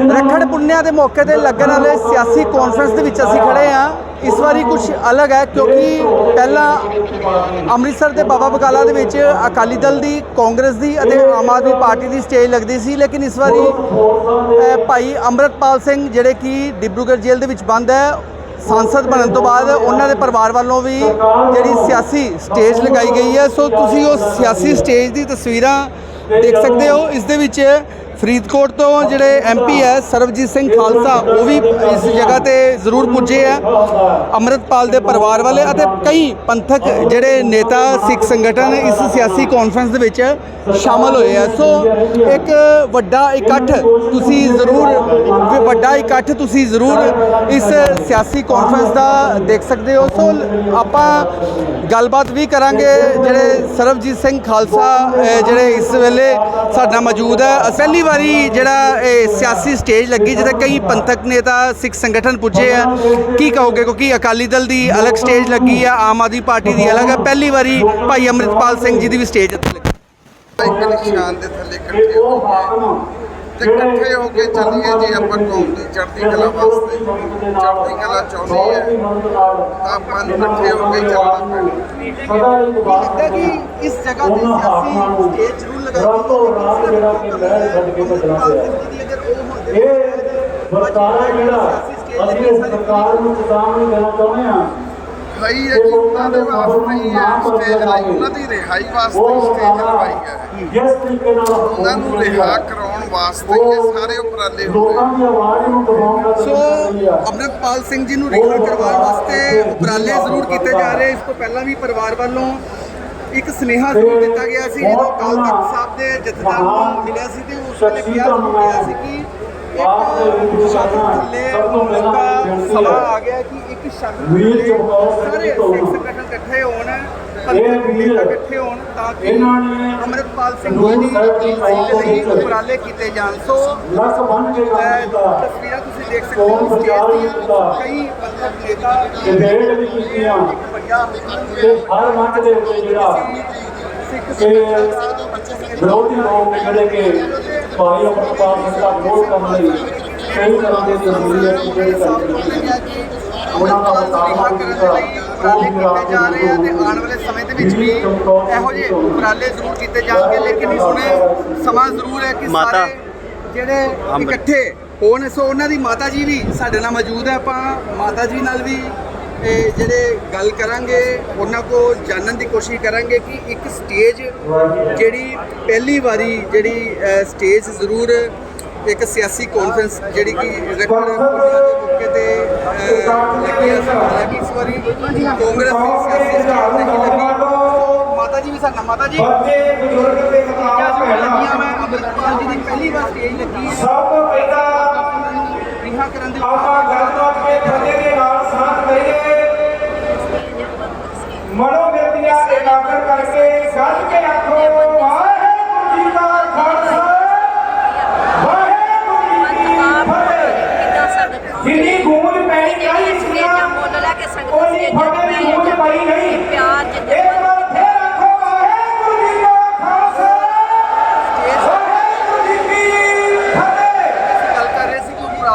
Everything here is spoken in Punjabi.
ਰੱਖੜ ਪੁੰਨਿਆ ਦੇ ਮੌਕੇ ਤੇ ਲੱਗਣ ਵਾਲੇ ਸਿਆਸੀ ਕਾਨਫਰੰਸ ਦੇ ਵਿੱਚ ਅਸੀਂ ਖੜੇ ਹਾਂ। ਇਸ ਵਾਰੀ ਕੁਝ ਅਲੱਗ ਹੈ, ਕਿਉਂਕਿ ਪਹਿਲਾਂ ਅੰਮ੍ਰਿਤਸਰ ਦੇ ਬਾਬਾ ਬਕਾਲਾ ਦੇ ਵਿੱਚ ਅਕਾਲੀ ਦਲ ਦੀ, ਕਾਂਗਰਸ ਦੀ ਅਤੇ ਆਮ ਆਦਮੀ ਪਾਰਟੀ ਦੀ ਸਟੇਜ ਲੱਗਦੀ ਸੀ। ਲੇਕਿਨ ਇਸ ਵਾਰੀ ਭਾਈ ਅੰਮ੍ਰਿਤਪਾਲ ਸਿੰਘ ਜਿਹੜੇ ਕਿ ਡਿਬਰੂਗੜ੍ਹ ਜੇਲ੍ਹ ਦੇ ਵਿੱਚ ਬੰਦ ਹੈ, ਸੰਸਦ ਬਣਨ ਤੋਂ ਬਾਅਦ ਉਹਨਾਂ ਦੇ ਪਰਿਵਾਰ ਵੱਲੋਂ ਵੀ ਜਿਹੜੀ ਸਿਆਸੀ ਸਟੇਜ ਲਗਾਈ ਗਈ ਹੈ। ਸੋ ਤੁਸੀਂ ਉਹ ਸਿਆਸੀ ਸਟੇਜ ਦੀ ਤਸਵੀਰਾਂ ਦੇਖ ਸਕਦੇ ਹੋ। ਇਸ ਦੇ ਵਿੱਚ ਫਰੀਦਕੋਟ ਤੋਂ ਜਿਹੜੇ ਐਮਪੀ ਹੈ ਸਰਬਜੀਤ ਸਿੰਘ ਖਾਲਸਾ ਉਹ ਵੀ ਇਸ ਜਗ੍ਹਾ ਤੇ ਜ਼ਰੂਰ ਪੁੱਜੇ ਆ। ਅੰਮ੍ਰਿਤਪਾਲ ਦੇ ਪਰਿਵਾਰ ਵਾਲੇ ਅਤੇ ਕਈ ਪੰਥਕ ਜਿਹੜੇ ਨੇਤਾ ਸਿੱਖ ਸੰਗਠਨ ਇਸ ਸਿਆਸੀ ਕਾਨਫਰੰਸ ਦੇ ਵਿੱਚ ਸ਼ਾਮਲ ਹੋਏ ਆ। ਸੋ ਇੱਕ ਵੱਡਾ ਇਕੱਠ ਤੁਸੀਂ ਜ਼ਰੂਰ ਵੱਡਾ ਇਕੱਠ ਤੁਸੀਂ ਜ਼ਰੂਰ ਇਸ ਸਿਆਸੀ ਕਾਨਫਰੰਸ ਦਾ ਦੇਖ ਸਕਦੇ ਹੋ। ਸੋ ਆਪਾਂ ਗੱਲਬਾਤ ਵੀ ਕਰਾਂਗੇ। ਜਿਹੜੇ ਸਰਬਜੀਤ ਸਿੰਘ ਖਾਲਸਾ ਜਿਹੜੇ ਇਸ ਵੇਲੇ ਸਾਡਾ ਮੌਜੂਦ ਹੈ ਅ, ਪਹਿਲੀ ਵਾਰੀ ਜਿਹੜਾ ਇਹ ਸਿਆਸੀ ਸਟੇਜ ਲੱਗੀ ਜਿਹਦੇ ਕਈ ਪੰਥਕ ਨੇਤਾ ਸਿੱਖ ਸੰਗਠਨ ਪੁੱਜੇ ਆ। ਕੀ ਕਹੋਗੇ? ਕਿਉਂਕਿ ਅਕਾਲੀ ਦਲ ਦੀ ਅਲੱਗ ਸਟੇਜ ਲੱਗੀ ਆ ਆਮ ਆਦਮੀ ਪਾਰਟੀ ਦੀ ਅਲੱਗ ਹੈ ਪਹਿਲੀ ਵਾਰੀ ਭਾਈ ਅੰਮ੍ਰਿਤਪਾਲ ਸਿੰਘ ਜੀ ਦੀ ਵੀ ਸਟੇਜ ਇੱਥੇ ਲੱਗੀ। ਇੱਕ ਨਿਸ਼ਾਨ ਦੇ ਥੱਲੇ ਇਕੱਠੇ ਹੋ ਕੇ ਤੇ ਇਕੱਠੇ ਹੋ ਕੇ ਚੱਲੀਏ ਜੀ ਆਪਾਂ ਕੌਮ ਦੀ ਚੜ੍ਹਦੀ ਕਲਾ ਵਾਸਤੇ। ਚੜ੍ਹਦੀ ਕਲਾ ਚਾਹੁੰਦੀ ਹੈ ਤਾਂ ਆਪਾਂ ਨੂੰ ਇਕੱਠੇ ਹੋ ਕੇ ਚੱਲਣਾ ਪੈਣਾ। ਲੱਗਦਾ ਕਿ ਇਸ ਜਗ੍ਹਾ ਤੇ ਸਿਆਸੀ ਸਟੇਜ ਜ਼ਰੂਰ ਲਗਾਈ ਇਹ ਸਰਕਾਰ ਹੈ ਜਿਹੜਾ ਅਸੀਂ ਇਸ ਸਰਕਾਰ ਨੂੰ ਚੇਤਾਵਨੀ ਦੇਣਾ ਚਾਹੁੰਦੇ ਹਾਂ ਭਾਈ ਇਹ ਕਿ ਉਹਨਾਂ ਦੇ ਵਾਸਤੇ ਹੀ ਹੈ ਸਟੇਜ ਲਾਈ ਉਹਨਾਂ ਦੀ ਰਿਹਾਈ ਵਾਸਤੇ ਹੀ ਸਟੇਜ ਲਵਾਈ ਹੈ। ਜਿਸ ਤਰੀਕੇ ਨਾਲ ਉਹਨਾਂ ਨੂੰ ਰਿਹਾ ਕਰਾਉਣ ਵਾਸਤੇ ਹੀ ਇਹ ਸਾਰੇ ਉਪਰਾਲੇ ਹੋਏ ਲੋਕਾਂ ਦੀ ਆਵਾਜ਼ ਨੂੰ ਦਬਾਉਣ ਦਾ ਸੋ ਅੰਮ੍ਰਿਤਪਾਲ ਸਿੰਘ ਜੀ ਨੂੰ ਰਿਹਾਅ ਕਰਵਾਉਣ ਵਾਸਤੇ ਉਪਰਾਲੇ ਜ਼ਰੂਰ ਕੀਤੇ ਜਾ ਰਹੇ ਇਸ ਤੋਂ ਪਹਿਲਾਂ ਵੀ ਪਰਿਵਾਰ ਵੱਲੋਂ ਇੱਕ ਸੁਨੇਹਾ ਜ਼ਰੂਰ ਦਿੱਤਾ ਗਿਆ ਸੀ ਜਦੋਂ ਅਕਾਲ ਤਖਤ ਸਾਹਿਬ ਦੇ ਜਥੇਦਾਰ ਨੂੰ ਮਿਲਿਆ ਸੀ ਤੇ ਉਸ ਵੇਲੇ ਕਿਹਾ ਗਿਆ ਸੀ ਕਿ ਇੱਕ ਸ਼ਬਦ ਥੱਲੇ ਮੌਕਾ ਸਮਾਂ ਆ ਗਿਆ ਕਿ ਇੱਕ ਵੀਰ ਥੱਲੇ ਸਾਰੇ ਤੋਂ ਸਿੱਖ ਸੰਗਠਨ ਇਕੱਠੇ ਹੋਣ ਇਕੱਠੇ ਹੋਣ ਤਾਂ ਕਿ ਇਹਨਾਂ ਨੇ ਅੰਮ੍ਰਿਤਪਾਲ ਸਿੰਘ ਜੀ ਦੀ ਦੀ ਲਈ ਉਪਰਾਲੇ ਕੀਤੇ ਜਾਣ। ਸੋ ਤਸਵੀਰਾਂ ਤੁਸੀਂ ਦੇਖ ਸਕਦੇ ਹੋ ਸਟੇਜ ਦੀਆਂ। ਕਈ ਨੇਤਾ ਤੇ ਡੇਢ ਵੀ ਕੀਤੀਆਂ ਤੇ ਹਰ ਮੰਚ ਦੇ ਉੱਤੇ ਜਿਹੜਾ ਕਿ ਵਿਰੋਧੀ ਲੋਕ ਜਿਹੜੇ ਕਿ ਭਾਈ ਅਮਰਪਾਲ ਸਿੰਘ ਦਾ ਵਿਰੋਧ ਕਰਨ ਲਈ ਕਈ ਤਰ੍ਹਾਂ ਦੇ ਜਮਹੂਰੀਅਤ ਜਿਹੜੇ ਕਰਦੇ ਉਹਨਾਂ ਦਾ ਮੁਕਾਬਲਾ ਕੀਤਾ ਉਪਰਾਲੇ ਕੀਤੇ ਜਾ ਰਹੇ ਆ ਤੇ ਆਉਣ ਵਾਲੇ ਸਮੇਂ ਦੇ ਵਿੱਚ ਵੀ ਇਹੋ ਜਿਹੇ ਉਪਰਾਲੇ ਜ਼ਰੂਰ ਕੀਤੇ ਜਾਣਗੇ ਲੇਕਿਨ ਇਸ ਹੁਣੇ ਸਮਾਂ ਜ਼ਰੂਰ ਹੈ ਕਿ ਸਾਰੇ ਜਿਹੜੇ ਇਕੱਠੇ ਹੋਣ ਸੋ ਉਹਨਾਂ ਦੀ ਮਾਤਾ ਜੀ ਵੀ ਸਾਡੇ ਨਾਲ ਮੌਜੂਦ ਹੈ ਆਪਾਂ ਮਾਤਾ ਜੀ ਨਾਲ ਵੀ ਇਹ ਜਿਹੜੇ ਗੱਲ ਕਰਾਂਗੇ ਉਹਨਾਂ ਕੋ ਜਾਣਨ ਦੀ ਕੋਸ਼ਿਸ਼ ਕਰਾਂਗੇ ਕਿ ਇੱਕ ਸਟੇਜ ਜਿਹੜੀ ਪਹਿਲੀ ਵਾਰੀ ਜਿਹੜੀ ਸਟੇਜ ਜ਼ਰੂਰ ਇੱਕ ਸਿਆਸੀ ਕਾਨਫਰੰਸ ਜਿਹੜੀ ਕਿ ਦੇ ਮੌਕੇ ਤੇ ਲੱਗੀ ਹੈ ਹਾਲਾਂਕਿ ਇਸ ਵਾਰੀ। ਕਾਂਗਰਸ ਦੀ ਸਿਆਸੀ ਸਟੇਜ ਨਹੀਂ ਲੱਗੀ। ਮਾਤਾ ਜੀ ਵੀ ਸਾਡਾ ਮਾਤਾ ਜੀ। ਬੱਚੇ ਬਜ਼ੁਰਗ ਤੇ ਲੱਗੀਆਂ ਮੈਂ? ਅੰਮ੍ਰਿਤਪਾਲ ਜੀ ਦੀ ਪਹਿਲੀ ਵਾਰ ਸਟੇਜ ਲੱਗੀ ਹੈ ਸਭ ਤੋਂ ਪਹਿਲਾਂ ਉਹਨਾਂ ਨੂੰ ਰਿਹਾ ਕਰਨ ਦੀ ਆਪਾਂ ਗੱਲ ਤੋਂ ਕੇ ਖੜੇ ਦੇ ਨਾਲ ਸਾਥ ਦਈਏ ਮਨੋ ਮਿਰਤੀਆਂ ਇਕਾਗਰ ਕਰਕੇ ਗੱਜ ਕੇ ਆਖੋ ਵਾਹਿਗੁਰੂ ਜੀ ਕਾ ਖਾਲਸਾ ਵਾਹਿਗੁਰੂ ਜੀ ਕੀ ਫਤਿਹ ਜਿੰਨੀ ਗੂੰਜ ਪੈਣੀ ਚਾਹੀਦੀ ਸੀ ਉਹਨੀ ਫਤਿਹ ਦੀ ਗੂੰਜ ਪਈ ਨਹੀਂ ਇੱਕ ਵਾਰ